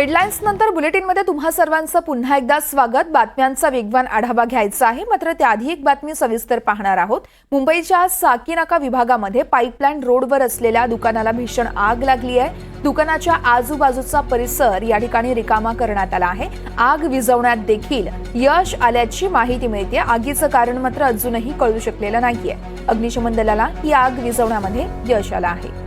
Headlines नंतर बुलेटिनमध्ये तुम्हा सर्वांचं पुन्हा एकदा स्वागत. बातम्यांचा वेगवान आढावा घ्यायचा आहे. मात्र त्याआधी एक बातमी सविस्तर पाहणार आहोत. मुंबईच्या साकीनाका विभागामध्ये पाईपलाईन रोडवर असलेल्या दुकानाला भीषण आग लागली आहे. दुकानाच्या आजूबाजूचा परिसर या ठिकाणी रिकामा करण्यात आला आहे. आग विझवण्यात देखील यश आल्याची माहिती मिळते. आगीचं कारण मात्र अजूनही कळू शकलेलं नाहीये. अग्निशमन दलाला ही आग विझवण्यामध्ये यश आलं आहे.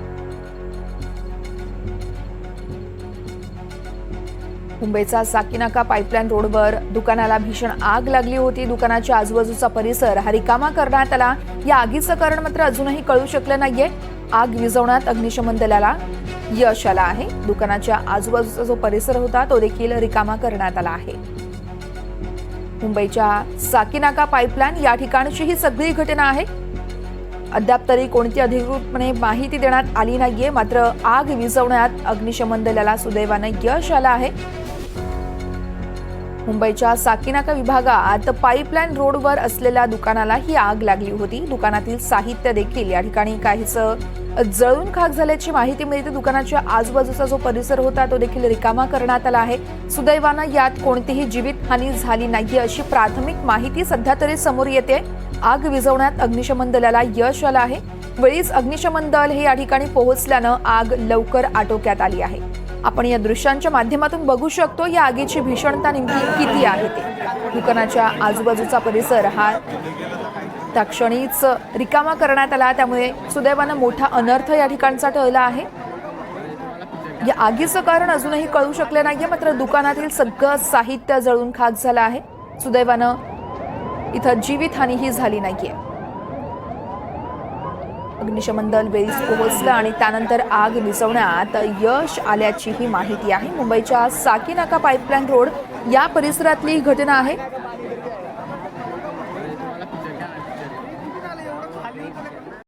मुंबईचा साकीनाका पाईपलाईन रोडवर. दुकानाला भीषण आग लागली होती. दुकानाच्या आजूबाजूचा परिसर हा रिकामा करण्यात आला. या आगीचं कारण मात्र अजूनही कळू शकलं नाहीये. आग विझवण्यात अग्निशमन दलाला यश आलं आहे. दुकानाच्या आजूबाजूचा जो परिसर होता तो देखील रिकामा करण्यात आला आहे. मुंबईच्या साकीनाका पाईपलाईन या ठिकाणची ही सगळी घटना आहे. अद्याप तरी कोणती अधिकृतपणे माहिती देण्यात आली नाहीये. मात्र आग विझवण्यात अग्निशमन दलाला सुदैवानं यश आलं आहे. मुंबईच्या साकीनाका विभागात पाईपलाईन रोडवर असलेल्या दुकानाला ही आग लागली होती. दुकानातील साहित्य देखील या ठिकाणी काहीचं जळून खाक झाल्याची माहिती मिळते. दुकानाच्या आजूबाजूचा जो परिसर होता तो देखील रिकामा करण्यात आला आहे. सुदैवानं यात कोणतीही जीवितहानी झाली नाही अशी प्राथमिक माहिती सध्या तरी समोर येते. आग विझवण्यात अग्निशमन दलाला यश आलं आहे. वेळीच अग्निशमन दल हे या ठिकाणी पोहोचल्यानं आग लवकर आटोक्यात आली आहे. आपण या दृश्यांच्या माध्यमातून बघू शकतो. या आगीची भीषणता नेमकी किती आहे ते? दुकानाच्या आजूबाजूचा परिसर हा त्या क्षणीच रिकामा करण्यात आला. त्यामुळे सुदैवानं मोठा अनर्थ या ठिकाणचा टळला आहे. या आगीचं कारण अजूनही कळू शकले नाहीये. मात्र दुकानातील सगळं साहित्य जळून खाक झालं आहे. सुदैवानं इथं जीवितहानीही झाली नाहीये. अग्निशमन दल वेळीच पोहोचलं आणि त्यानंतर आग विझवण्यात यश आल्याची ही माहिती आहे. मुंबईच्या साकीनाका पाईपलाईन रोड या परिसरातली ही घटना आहे.